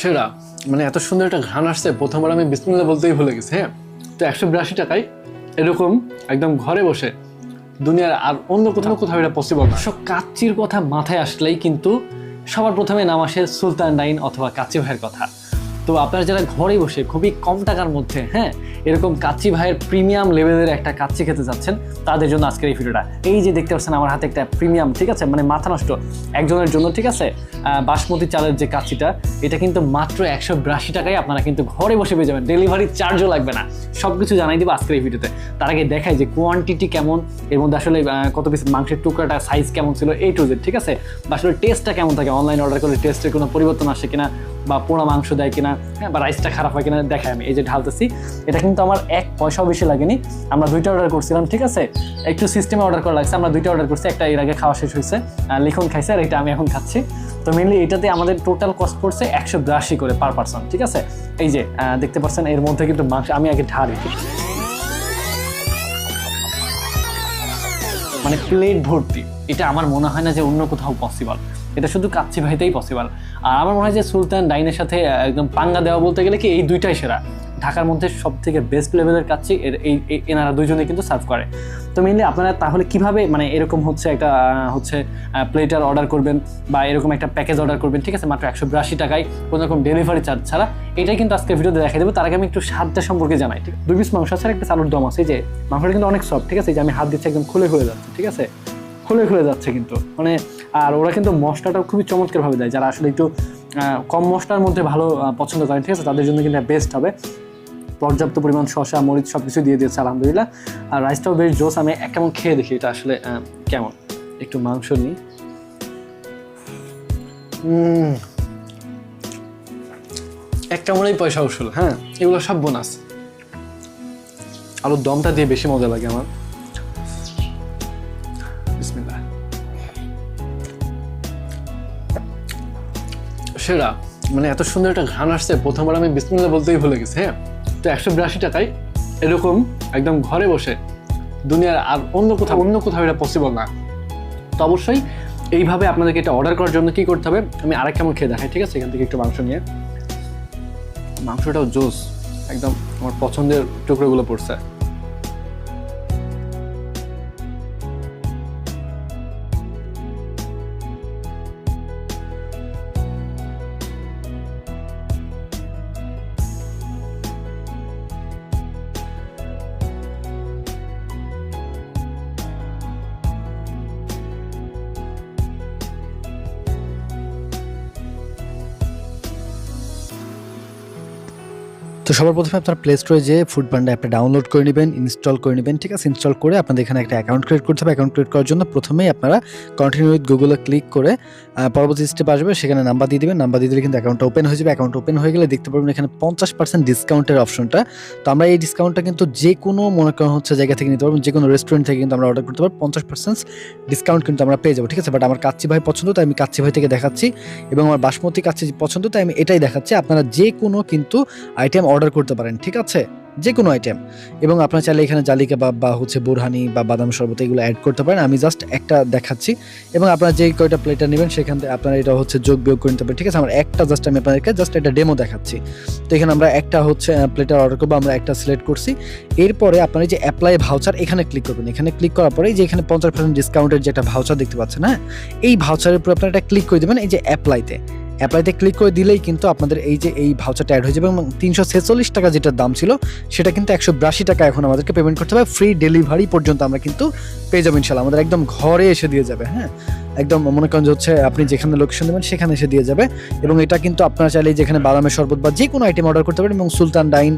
সেরা। মানে এত সুন্দর একটা ঘ্রাণ আসছে, প্রথমবার আমি বিসমিল্লা বলতেই ভুলে গেছি হ্যাঁ? তো একশো বিরাশি টাকায় এরকম একদম ঘরে বসে দুনিয়ার আর অন্য কোথাও কোথাও এটা পসিবল সব কাচ্চির কথা মাথায় আসলেই কিন্তু সবার প্রথমে নাম আসে সুলতান ডাইন অথবা কাচ্চি ভাইয়ের কথা। তো আপনারা যারা ঘরে বসে খুবই কম টাকার মধ্যে হ্যাঁ এরকম কাচ্চি ভাইয়ের প্রিমিয়াম লেভেলের একটা কাচ্চি খেতে যাচ্ছেন, তাদের জন্য আজকের এই ভিডিওটা। এই যে দেখতে পাচ্ছেন আমার হাতে একটা প্রিমিয়াম ঠিক আছে? মানে মাথা নষ্ট। একজনের জন্য, ঠিক আছে? বাসমতি চালের যে কাচ্চিটা, এটা কিন্তু মাত্র একশো বিরাশি টাকায় আপনারা কিন্তু ঘরে বসে পেয়ে যাবেন। ডেলিভারি চার্জও লাগবে না। সব কিছু জানাই দিব আজকের এই ভিডিওতে। তার আগে দেখাই যে কোয়ান্টিটি কেমন, এর মধ্যে আসলে কত পিস মাংসের টুকরাটা সাইজ কেমন ছিল এই টু জেড ঠিক আছে? বা আসলে টেস্টটা কেমন থাকে? অনলাইন অর্ডার করলে টেস্টের কোনো পরিবর্তন আসে কিনা? বা পোড়া মাংস দেয় কিনা? হ্যাঁ বা রাইসটা খারাপ হয় কিনা দেখাই আমি। এই যে ঢালতেছি, এটা কিন্তু আমার এক পয়সাও বেশি লাগেনি। আমরা দুইটা অর্ডার করছিলাম, ঠিক আছে? একটু সিস্টেমে অর্ডার করা লাগছে, আমরা দুইটা অর্ডার করছি, একটা এর আগে খাওয়া শেষ হয়েছে লিখুন খাইছে, আর এটা আমি এখন খাচ্ছি। তো মেনলি এটাতে আমাদের টোটাল কস্ট পড়ছে একশো বিরাশি করে পার পার্সন ঠিক আছে? এই যে দেখতে পাচ্ছেন, এর মধ্যে কিন্তু মাংস আমি আগে ঢালি। মানে প্লেট ভর্তি। এটা আমার মনে হয় না যে অন্য কোথাও পসিবল এটা শুধু কাচ্চি ভাইতেই পসিবল আর আমার মনে হয় যে সুলতান ডাইনের সাথে একদম পাঙ্গা দেওয়া বলতে গেলে কি এই দুইটাই সেরা। ঢাকার মধ্যে সব থেকে বেস্ট লেভেলের কাছে এর এই এনারা দুইজনে কিন্তু সার্ভ করে। তো মেনলি আপনারা তাহলে কীভাবে মানে এরকম হচ্ছে একটা হচ্ছে প্লেটার অর্ডার করবেন বা এরকম একটা প্যাকেজ অর্ডার করবেন, ঠিক আছে? মাত্র একশো বিরাশি টাকায় কোনো রকম ডেলিভারি চার্জ ছাড়া। এটাই কিন্তু আজকে ভিডিওতে দেখা দেবো। তার আগে আমি একটু স্বাদটা সম্পর্কে জানাই, ঠিক দুই পিস মাংস আর একটা চালুর দম আছে। যে মাংসটা কিন্তু অনেক সফট ঠিক আছে? যে আমি হাত দিচ্ছি একদম খুলে খুলে যাচ্ছে, ঠিক আছে? খুলে খুলে যাচ্ছে কিন্তু। মানে আর ওরা কিন্তু মশলাটাও খুবই চমৎকারভাবে দেয়। যারা আসলে একটু কম মশলার মধ্যে ভালো পছন্দ করেন, ঠিক আছে? তাদের জন্য কিন্তু বেস্ট হবে। পর্যাপ্ত পরিমাণ শসা মরিচ সব কিছু দিয়ে দিয়েছে আলহামদুলিল্লাহ। আর রাইসটাও বেশ জোস আমি এক কেমন খেয়ে দেখি এটা আসলে কেমন? একটু মাংস নিই। উম, এক কামড়েই পয়সা উসুল হ্যাঁ? এগুলো সব বোনাস আলুর দমটা দিয়ে বেশি মজা লাগে আমার। সেরা। মানে এত সুন্দর একটা ঘ্রাণ আসছে প্রথমবার আমি বিসমিল্লা বলতেই ভুলে গেছি হ্যাঁ? তো একশো বিরাশি টাকায় এরকম একদম ঘরে বসে দুনিয়ার আর অন্য কোথাও অন্য কোথাও এটা পসিবল না। তো অবশ্যই এইভাবে আপনাদেরকে এটা অর্ডার করার জন্য কি করতে হবে? আমি আরেক কেমন খেয়ে দেখাই, ঠিক আছে? এখান থেকে একটু মাংস নিয়ে। মাংসটাও জোস একদম আমার পছন্দের টুকরোগুলো পড়ছে। তো সবার প্রথমে আপনার প্লে স্টোরে যে ফুড পান্ডা অ্যাপটা ডাউনলোড করে নেবেন ইনস্টল করে নেবেন, ঠিক আছে? ইনস্টল করে আপনাদের এখানে একটা অ্যাকাউন্ট ক্রিয়েট করতে হবে। অ্যাকাউন্ট ক্রিয়েট করার জন্য প্রথমেই আপনারা কন্টিনিউ উইথ গুগলে ক্লিক করে পরবর্তী স্টেপ আসবে, সেখানে নাম্বার দিয়ে দিবেন। নাম্বার দিয়ে দিলে কিন্তু অ্যাকাউন্টটা ওপেন হয়ে যাবে। অ্যাকাউন্ট ওপেন হয়ে গেলে দেখতে পারবেন এখানে পঞ্চাশ পার্সেন্ট ডিসকাউন্টের অপশনটা তো আমরা এই ডিসকাউন্টটা কিন্তু যে কোনো মনে করেন হচ্ছে জায়গা থেকে নিতে পারব যে কোনো রেস্টুরেন্ট থেকে কিন্তু আমরা অর্ডার করতে পারব, পঞ্চাশ পার্সেন্ট ডিসকাউন্ট কিন্তু আমরা পেয়ে যাব, ঠিক আছে? বাট আমার কাচ্চি ভাই পছন্দ, তাই আমি কাচ্চি ভাই থেকে দেখাচ্ছি। এবং আমার বাসমতি কাচ্চি পছন্দ, তাই আমি এটাই দেখাচ্ছি। আপনারা যে কোনো কিন্তু আইটেম অর্ডার করতে পারেন, ঠিক আছে? যে কোনো আইটেম এবং আপনারা চাইলে এখানে জালি কাবাব বা হচ্ছে বুরহানি বা বাদাম শরবত এগুলো অ্যাড করতে পারেন। আমি জাস্ট একটা দেখাচ্ছি। এবং আপনারা যে কয়টা প্লেটার নেবেন, সেখান থেকে আপনারা এটা হচ্ছে যোগ বিয়োগ করে নিতে পারেন, ঠিক আছে? আমার একটা জাস্ট আমি আপনাদেরকে জাস্ট একটা ডেমো দেখাচ্ছি। তো এখানে আমরা একটা হচ্ছে প্লেটার অর্ডার করব, আমরা একটা সিলেক্ট করছি। এরপরে আপনারা যে অ্যাপ্লাই ভাউচার এখানে ক্লিক করবেন। এখানে ক্লিক করার পরে যে এখানে পঞ্চাশ পার্সেন্ট ডিসকাউন্টের যে একটা ভাউচার দেখতে পাচ্ছেন হ্যাঁ? এই ভাউচারের উপর আপনারা একটা ক্লিক করে দেবেন, এই যে অ্যাপ্লাইতে অ্যাপ্লাইতে ক্লিক করে দিলেই কিন্তু আপনাদের এই যে এই ভাউচারটা অ্যাড হয়ে যাবে এবং তিনশো ছেচল্লিশ টাকা যেটার দাম ছিল, সেটা কিন্তু একশো বিরাশি টাকা এখন আমাদেরকে পেমেন্ট করতে হবে। ফ্রি ডেলিভারি পর্যন্ত আমরা কিন্তু পেয়ে যাব ইনশাল্লাহ। আমাদের একদম ঘরে এসে দিয়ে যাবে হ্যাঁ? একদম মনে করেন যে হচ্ছে আপনি যেখানে লোকেশন দেবেন সেখানে এসে দিয়ে যাবে। এবং এটা কিন্তু আপনারা চাইলে যেখানে বাদামের শরবত বা যে কোনো আইটেম অর্ডার করতে পারেন এবং সুলতান ডাইন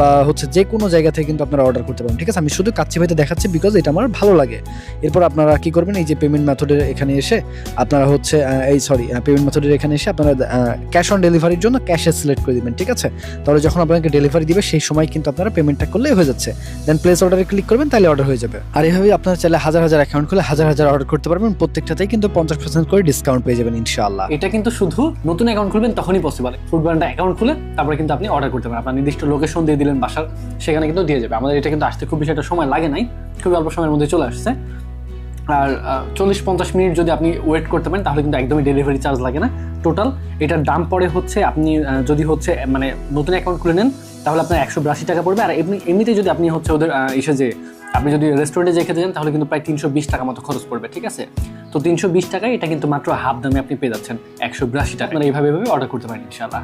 বা হচ্ছে যে কোনো জায়গা থেকে কিন্তু আপনারা অর্ডার করতে পারেন। ঠিক আছে? আমি শুধু কাচ্চি ভাইতে দেখাচ্ছি বিকজ এটা আমার ভালো লাগে। এরপর আপনারা কি করবেন? এই যে পেমেন্ট মেথডের এখানে এসে আপনারা হচ্ছে এই সরি পেমেন্ট মেথডের এখানে এসে আপনারা ক্যাশ অন ডেলিভারির জন্য ক্যাশে সিলেক্ট করে দিবেন। ঠিক আছে? তাহলে যখন আপনাকে ডেলিভারি দিবে, সেই সময় কিন্তু আপনারা পেমেন্টটা করলেই হয়ে যাচ্ছে। দেন প্লেস অর্ডারে ক্লিক করবেন, তাহলে অর্ডার হয়ে যাবে। আর এইভাবে আপনারা চাইলে হাজার হাজার অ্যাকাউন্ট খুলে হাজার হাজার অর্ডার করতে পারবেন প্রত্যেকটাতেই কিন্তু পঞ্চাশ পার্সেন্ট করে ডিসকাউন্ট পেয়ে যাবেন ইনশাল্লাহ এটা কিন্তু শুধু নতুন অ্যাকাউন্ট খুলবেন তখনই পসিবল ফুড ব্র্যান্ডটা অ্যাকাউন্ট খুলে তারপরে কিন্তু আপনি অর্ডার করতে পারেন। আপনার নির্দিষ্ট লোকেশন দিয়ে দিলেন, বাসার, সেখানে কিন্তু দিয়ে যাবে। আমাদের এটা কিন্তু আসতে খুব বেশি একটা সময় লাগে নাই। খুবই অল্প সময়ের মধ্যে চলে আসছে। আর চল্লিশ পঞ্চাশ মিনিট যদি আপনি ওয়েট করতে পারেন, তাহলে কিন্তু একদমই ডেলিভারি চার্জ লাগে না টোটাল এটার দাম পড়ে হচ্ছে আপনি যদি হচ্ছে মানে নতুন অ্যাকাউন্ট খুলে নেন, তাহলে আপনার একশো বিরাশি টাকা পড়বে। আর এমনি, এমনিতে যদি আপনি হচ্ছে ওদের এসে যে, আপনি যদি রেস্টুরেন্টে যে খেতে যান, তাহলে কিন্তু প্রায় তিনশো বিশ টাকা মতো খরচ পড়বে, ঠিক আছে? তো তিনশো বিশ টাকায় এটা কিন্তু মাত্র হাফ দামে আপনি পেয়ে যাচ্ছেন একশো বিরাশি টাকা মানে এইভাবে অর্ডার করতে পারেন ইনশাআল্লাহ।